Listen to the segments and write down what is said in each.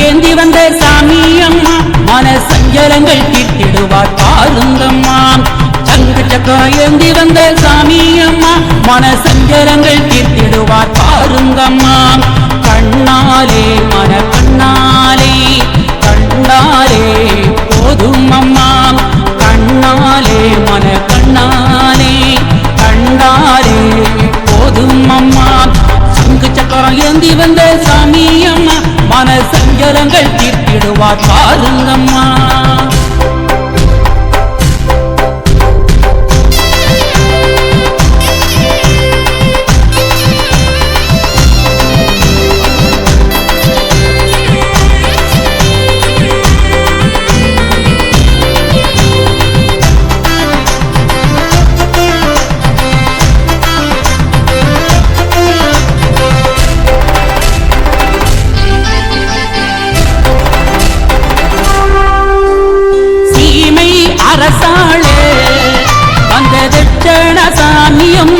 ஏந்தி வந்த சாமி அம்மா மன சஞ்சலங்கள் கிட்டிடுவார் பாருங்கம்மா. சங்கு சக்கம் ஏந்தி வந்த சாமி அம்மா மன சஞ்சலங்கள் கிட்டிடுவார் பாருங்கம்மா. கண்ணாலே மன கண்ணாலே கண்ணாலே போதும் அம்மா கண்ணாலே மன கண்ணாலே கண்ணாலே போதும் அம்மா சங்கு சக்கரம் ஏந்தி வந்த துயரங்கள் தீர்த்திடுவார் பாருங்கம்மா. ரசாமியம்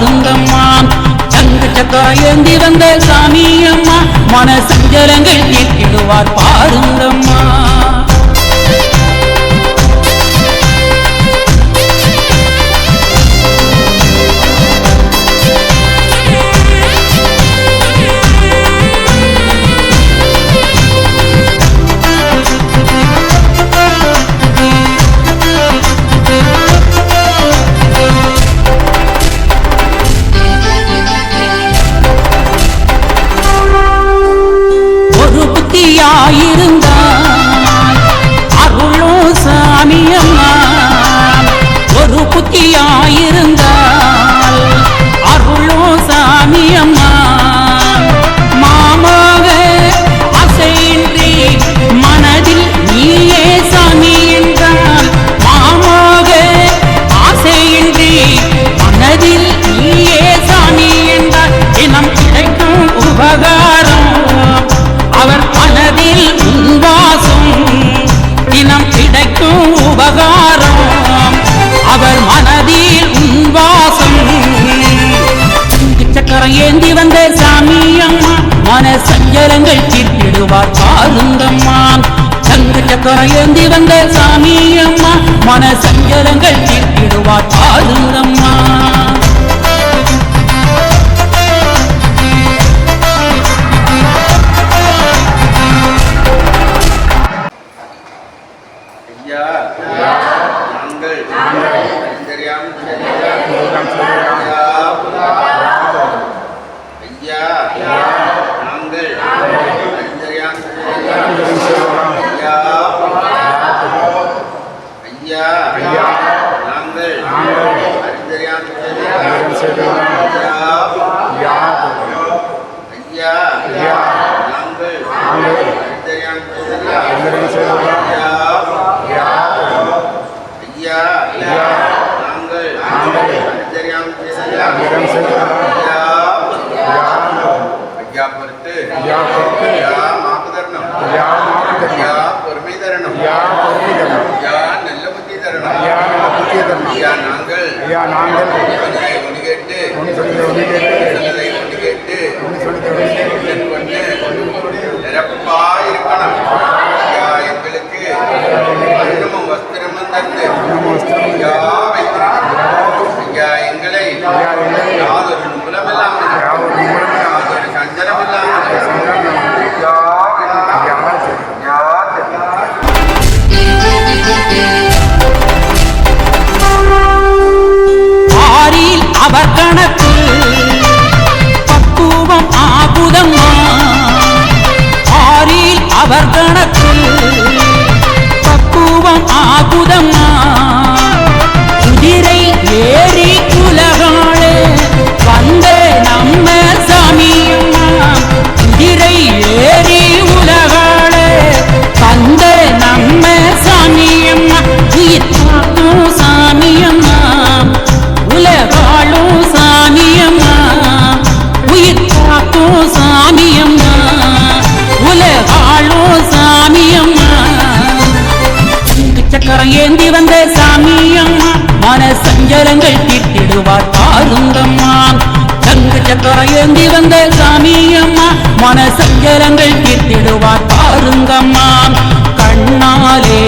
ஆனந்தம்மா சங்கு சக்கரம் ஏந்தி வந்த சாமி அம்மா மன சஞ்சலங்கள் ஏற்றிடுவார் பாருந்தம்மா. ஞான சங்கரங்கள் தீர்த்திடுவார் பாருங்கம்மா. சங்கு சக்கரம் ஏந்தி வந்த சாமி அம்மா மன சங்கரங்கள் தீர்த்திடுவார் பாருங்கம்மா. நாங்கள். தெரியாமல் எல்லோரையும் சேர்ந்துள்ளோம் ஐயா நாங்கள் அனைவரும் சேர்ந்துள்ளோம் சங்கு வந்த சாமி அம்மா மன சஞ்சலங்கள் தீர்த்திடுவார் பாருங்கம்மா. கண்ணாலே